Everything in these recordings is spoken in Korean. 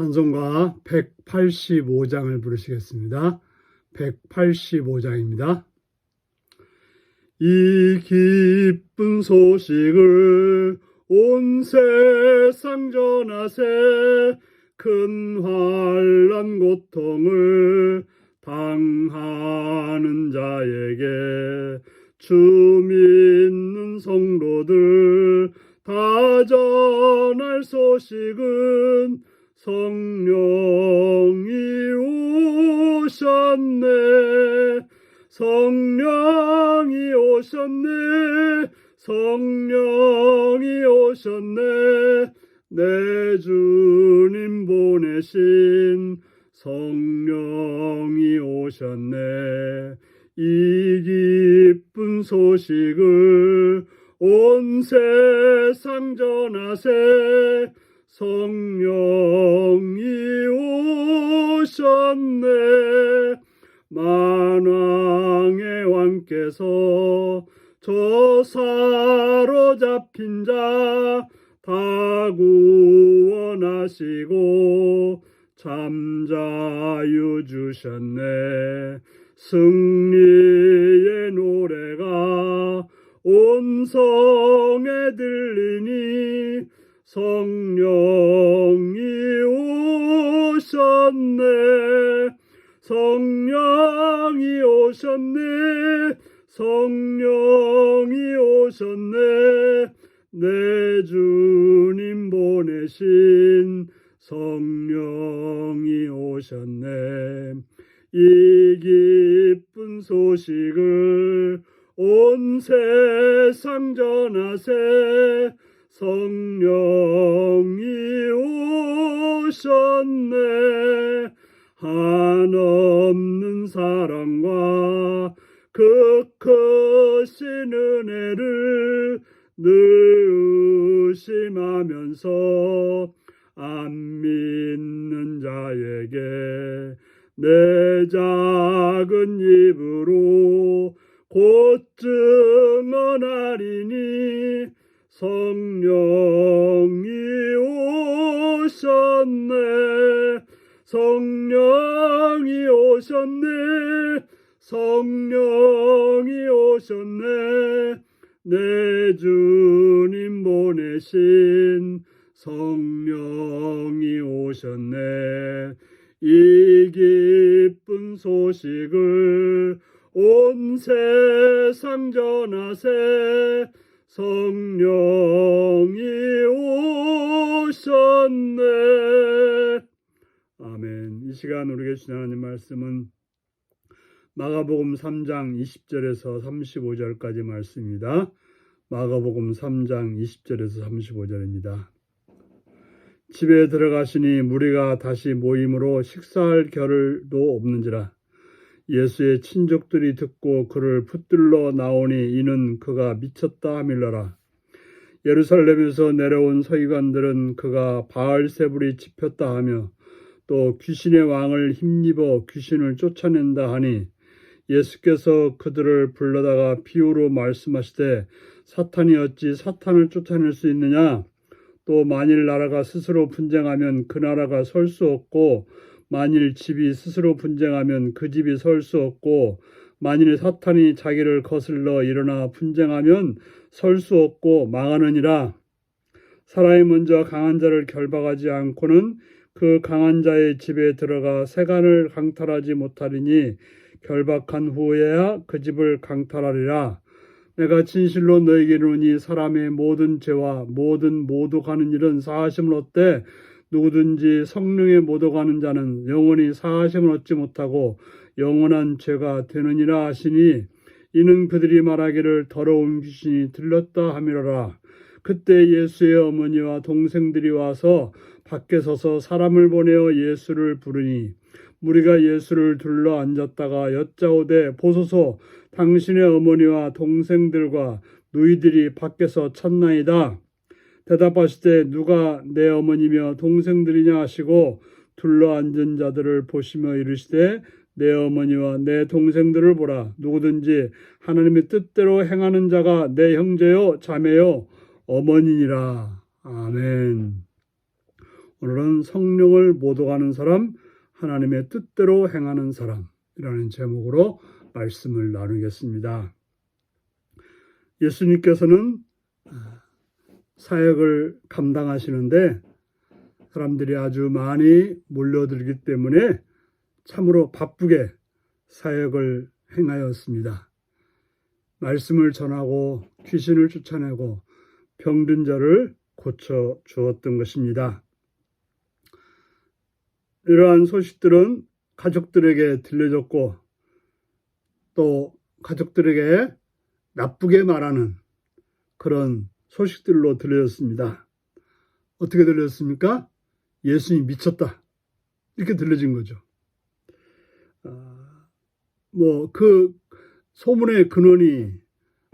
찬송가 185장을 부르시겠습니다. 185장입니다. 이 기쁜 소식을 온 세상 전하세 큰 환란 고통을 당하는 자에게 주 믿는 성도들 다 전할 소식은 성령이 오셨네. 성령이 오셨네. 성령이 오셨네. 내 주님 보내신 성령이 오셨네. 이 기쁜 소식을 온 세상 전하세 잠자유 주셨네. 승리의 노래가 온 성에 들리니 성령이 오셨네. 성령이 오셨네. 성령이 오셨네. 내 주님 보내신 성 오셨네. 성령이 오셨네. 내 주님 보내신 성령이 오셨네. 이 기쁜 소식을 온 세상 전하세. 성령이 오셨네 이 시간 우리에게 주신 하나님 말씀은 마가복음 3장 20절에서 35절까지 말씀입니다. 마가복음 3장 20절에서 35절입니다. 집에 들어가시니 무리가 다시 모임으로 식사할 겨를도 없는지라 예수의 친족들이 듣고 그를 붙들러 나오니 이는 그가 미쳤다 하밀러라 예루살렘에서 내려온 서기관들은 그가 바알세불이 집혔다 하며 또 귀신의 왕을 힘입어 귀신을 쫓아낸다 하니 예수께서 그들을 불러다가 비유로 말씀하시되 사탄이 어찌 사탄을 쫓아낼 수 있느냐? 또 만일 나라가 스스로 분쟁하면 그 나라가 설 수 없고 만일 집이 스스로 분쟁하면 그 집이 설 수 없고 만일 사탄이 자기를 거슬러 일어나 분쟁하면 설 수 없고 망하느니라. 사람이 먼저 강한 자를 결박하지 않고는 그 강한 자의 집에 들어가 세간을 강탈하지 못하리니 결박한 후에야 그 집을 강탈하리라. 내가 진실로 너에게 이르니 사람의 모든 죄와 모든 모독하는 일은 사하심을 얻되 누구든지 성령에 모독하는 자는 영원히 사하심을 얻지 못하고 영원한 죄가 되느니라 하시니 이는 그들이 말하기를 더러운 귀신이 들렸다 하미러라. 그때 예수의 어머니와 동생들이 와서 밖에 서서 사람을 보내어 예수를 부르니 무리가 예수를 둘러 앉았다가 여짜오되 보소서 당신의 어머니와 동생들과 누이들이 밖에서 찾나이다. 대답하시되 누가 내 어머니며 동생들이냐 하시고 둘러 앉은 자들을 보시며 이르시되 내 어머니와 내 동생들을 보라 누구든지 하나님의 뜻대로 행하는 자가 내 형제요 자매요 어머니니라 아멘. 오늘은 성령을 모독하는 사람, 하나님의 뜻대로 행하는 사람이라는 제목으로 말씀을 나누겠습니다. 예수님께서는 사역을 감당하시는데 사람들이 아주 많이 몰려들기 때문에 참으로 바쁘게 사역을 행하였습니다. 말씀을 전하고 귀신을 쫓아내고 병든 자를 고쳐 주었던 것입니다. 이러한 소식들은 가족들에게 들려졌고 또 가족들에게 나쁘게 말하는 그런 소식들로 들려졌습니다. 어떻게 들렸습니까? 예수님 미쳤다. 이렇게 들려진 거죠. 뭐그 소문의 근원이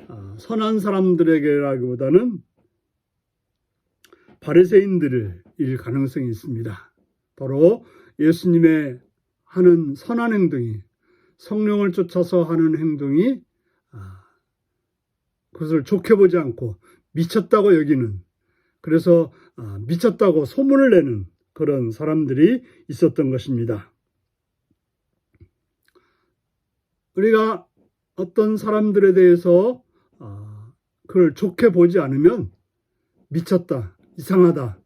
아, 선한 사람들에게라기보다는 바리새인들일 가능성이 있습니다. 바로 예수님의 하는 선한 행동이 성령을 쫓아서 하는 행동이 아, 그것을 좋게 보지 않고 미쳤다고 여기는 그래서 아, 미쳤다고 소문을 내는 그런 사람들이 있었던 것입니다. 우리가 어떤 사람들에 대해서 아, 그걸 좋게 보지 않으면 미쳤다, 이상하다,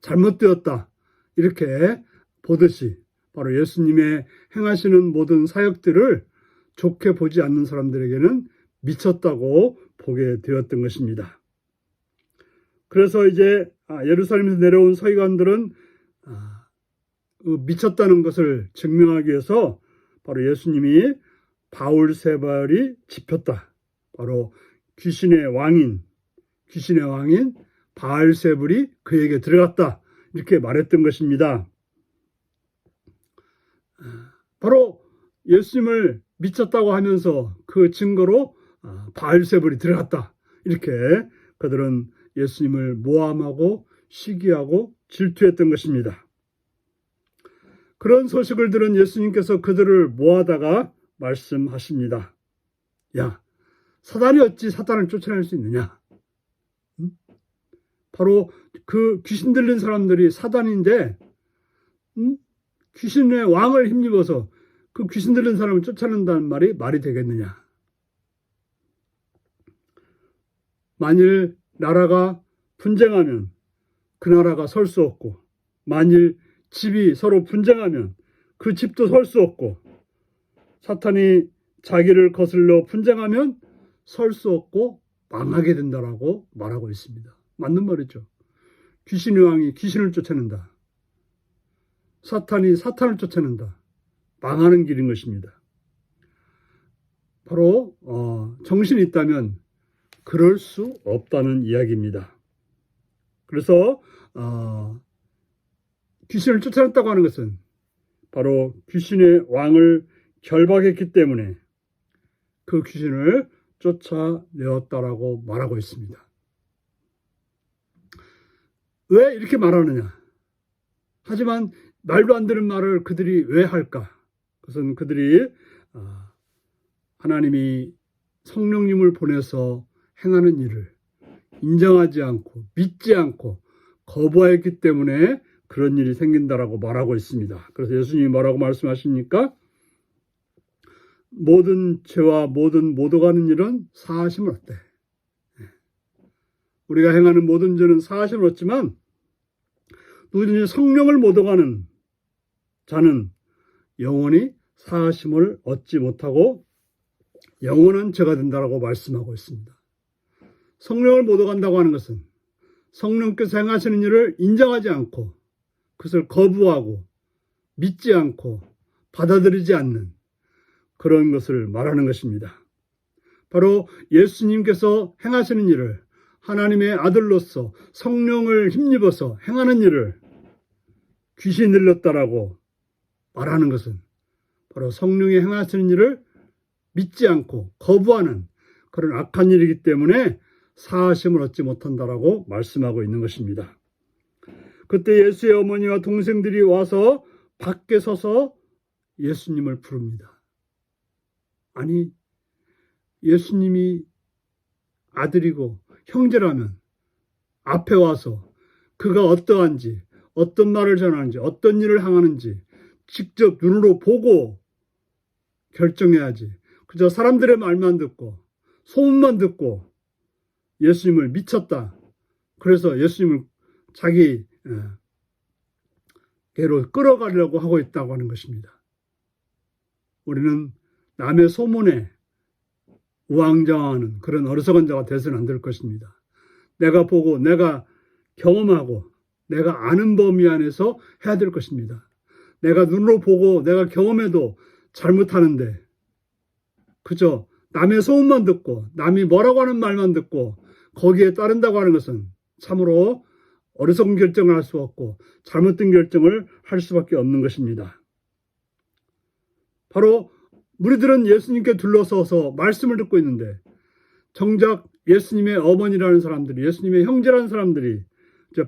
잘못되었다 이렇게 보듯이 바로 예수님의 행하시는 모든 사역들을 좋게 보지 않는 사람들에게는 미쳤다고 보게 되었던 것입니다. 그래서 이제 아, 예루살렘에서 내려온 서기관들은 아, 그 미쳤다는 것을 증명하기 위해서 바로 예수님이 바울 세발이 집혔다. 바로 귀신의 왕인 귀신의 왕인 바알세불이 그에게 들어갔다. 이렇게 말했던 것입니다. 바로 예수님을 미쳤다고 하면서 그 증거로 아, 바알세불이 들어갔다. 이렇게 그들은 예수님을 모함하고 시기하고 질투했던 것입니다. 그런 소식을 들은 예수님께서 그들을 모아다가 말씀하십니다. 야, 사단이 어찌 사단을 쫓아낼 수 있느냐? 응? 바로 그 귀신 들린 사람들이 사단인데, 응? 귀신의 왕을 힘입어서 그 귀신 들린 사람을 쫓아낸다는 말이 말이 되겠느냐? 만일 나라가 분쟁하면 그 나라가 설 수 없고, 만일 집이 서로 분쟁하면 그 집도 설 수 없고, 사탄이 자기를 거슬러 분쟁하면 설 수 없고 망하게 된다라고 말하고 있습니다. 맞는 말이죠. 귀신의 왕이 귀신을 쫓아낸다. 사탄이 사탄을 쫓아낸다. 망하는 길인 것입니다. 바로 어, 정신이 있다면 그럴 수 없다는 이야기입니다. 그래서 어, 귀신을 쫓아냈다고 하는 것은 바로 귀신의 왕을 결박했기 때문에 그 귀신을 쫓아내었다라고 말하고 있습니다. 왜 이렇게 말하느냐? 하지만 말도 안 되는 말을 그들이 왜 할까? 그것은 그들이 아, 하나님이 성령님을 보내서 행하는 일을 인정하지 않고 믿지 않고 거부했기 때문에 그런 일이 생긴다라고 말하고 있습니다. 그래서 예수님이 뭐라고 말씀하십니까? 모든 죄와 모든 모독하는 일은 사하심을 얻대. 우리가 행하는 모든 죄는 사하심을 얻지만 누구든지 성령을 모독하는 자는 영원히 사하심을 얻지 못하고 영원한 죄가 된다라고 말씀하고 있습니다. 성령을 모독한다고 하는 것은 성령께서 행하시는 일을 인정하지 않고 그것을 거부하고 믿지 않고 받아들이지 않는 그런 것을 말하는 것입니다. 바로 예수님께서 행하시는 일을 하나님의 아들로서 성령을 힘입어서 행하는 일을 귀신 들렸다라고 말하는 것은 바로 성령이 행하시는 일을 믿지 않고 거부하는 그런 악한 일이기 때문에 사하심을 얻지 못한다라고 말씀하고 있는 것입니다. 그때 예수의 어머니와 동생들이 와서 밖에 서서 예수님을 부릅니다. 아니, 예수님이 아들이고 형제라면 앞에 와서 그가 어떠한지 어떤 말을 전하는지, 어떤 일을 향하는지 직접 눈으로 보고 결정해야지. 그저 사람들의 말만 듣고 소문만 듣고 예수님을 미쳤다. 그래서 예수님을 자기 개로 끌어가려고 하고 있다고 하는 것입니다. 우리는 남의 소문에 우왕좌왕하는 그런 어리석은 자가 되서는 안 될 것입니다. 내가 보고 내가 경험하고 내가 아는 범위 안에서 해야 될 것입니다. 내가 눈으로 보고 내가 경험해도 잘못하는데 그저 남의 소문만 듣고 남이 뭐라고 하는 말만 듣고 거기에 따른다고 하는 것은 참으로 어리석은 결정을 할 수 없고 잘못된 결정을 할 수밖에 없는 것입니다. 바로 무리들은 예수님께 둘러서서 말씀을 듣고 있는데 정작 예수님의 어머니라는 사람들이 예수님의 형제라는 사람들이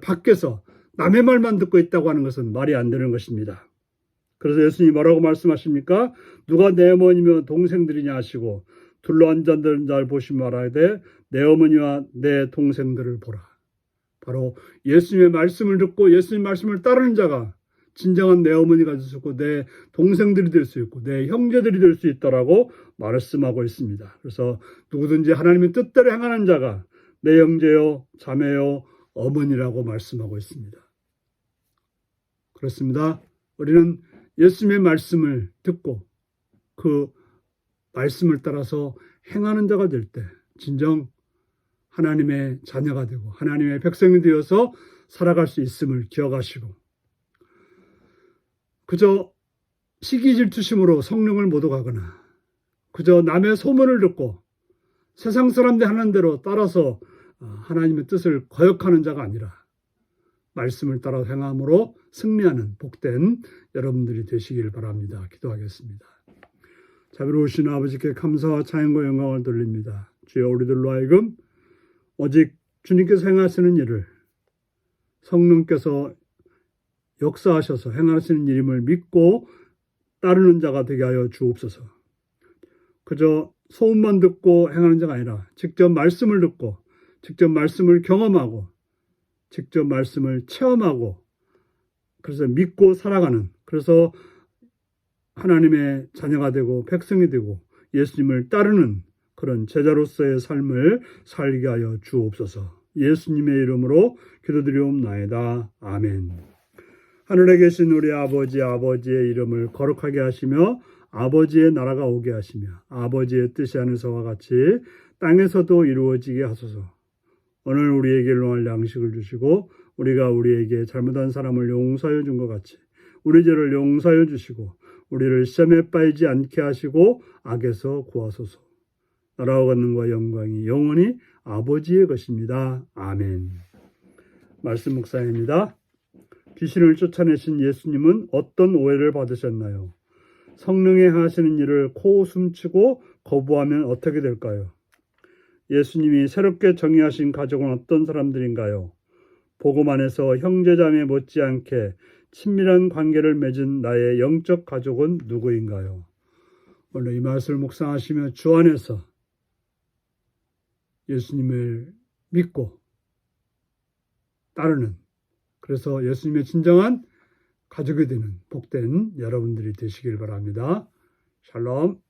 밖에서 남의 말만 듣고 있다고 하는 것은 말이 안 되는 것입니다. 그래서 예수님이 뭐라고 말씀하십니까? 누가 내 어머니며 동생들이냐 하시고 둘러앉은 자를 보시면 말아야 돼. 내 어머니와 내 동생들을 보라. 바로 예수님의 말씀을 듣고 예수님 말씀을 따르는 자가 진정한 내 어머니가 될 수 있고 내 동생들이 될 수 있고 내 형제들이 될 수 있다라고 말씀하고 있습니다. 그래서 누구든지 하나님의 뜻대로 행하는 자가 내 형제요, 자매요, 어머니라고 말씀하고 있습니다. 그렇습니다. 우리는 예수님의 말씀을 듣고 그 말씀을 따라서 행하는 자가 될 때 진정 하나님의 자녀가 되고 하나님의 백성이 되어서 살아갈 수 있음을 기억하시고 그저 시기 질투심으로 성령을 못 오가거나 그저 남의 소문을 듣고 세상 사람들 하는 대로 따라서 어, 하나님의 뜻을 거역하는 자가 아니라 말씀을 따라 행함으로 승리하는 복된 여러분들이 되시길 바랍니다. 기도하겠습니다. 자비로우신 아버지께 감사와 찬양과 영광을 돌립니다. 주여 우리들로 하여금 오직 주님께서 행하시는 일을 성령께서 역사하셔서 행하시는 일임을 믿고 따르는 자가 되게 하여 주옵소서. 그저 소문만 듣고 행하는 자가 아니라 직접 말씀을 듣고 직접 말씀을 경험하고 직접 말씀을 체험하고 그래서 믿고 살아가는 그래서 하나님의 자녀가 되고 백성이 되고 예수님을 따르는 그런 제자로서의 삶을 살게 하여 주옵소서. 예수님의 이름으로 기도드리옵나이다. 아멘. 하늘에 계신 우리 아버지 아버지의 이름을 거룩하게 하시며 아버지의 나라가 오게 하시며 아버지의 뜻이 하늘서와 같이 땅에서도 이루어지게 하소서. 오늘 우리에게 일용할 양식을 주시고 우리가 우리에게 잘못한 사람을 용서하여 준것 같이 우리 죄를 용서하여 주시고 우리를 시험에 빠지지 않게 하시고 악에서 구하소서. 나라와 권능과 영광이 영원히 아버지의 것입니다. 아멘. 말씀 묵상입니다. 귀신을 쫓아내신 예수님은 어떤 오해를 받으셨나요? 성령의 하시는 일을 코 숨치고 거부하면 어떻게 될까요? 예수님이 새롭게 정의하신 가족은 어떤 사람들인가요? 복음 안에서 형제자매 못지않게 친밀한 관계를 맺은 나의 영적 가족은 누구인가요? 오늘 이 말씀을 묵상하시며 주 안에서 예수님을 믿고 따르는 그래서 예수님의 진정한 가족이 되는 복된 여러분들이 되시길 바랍니다. 샬롬.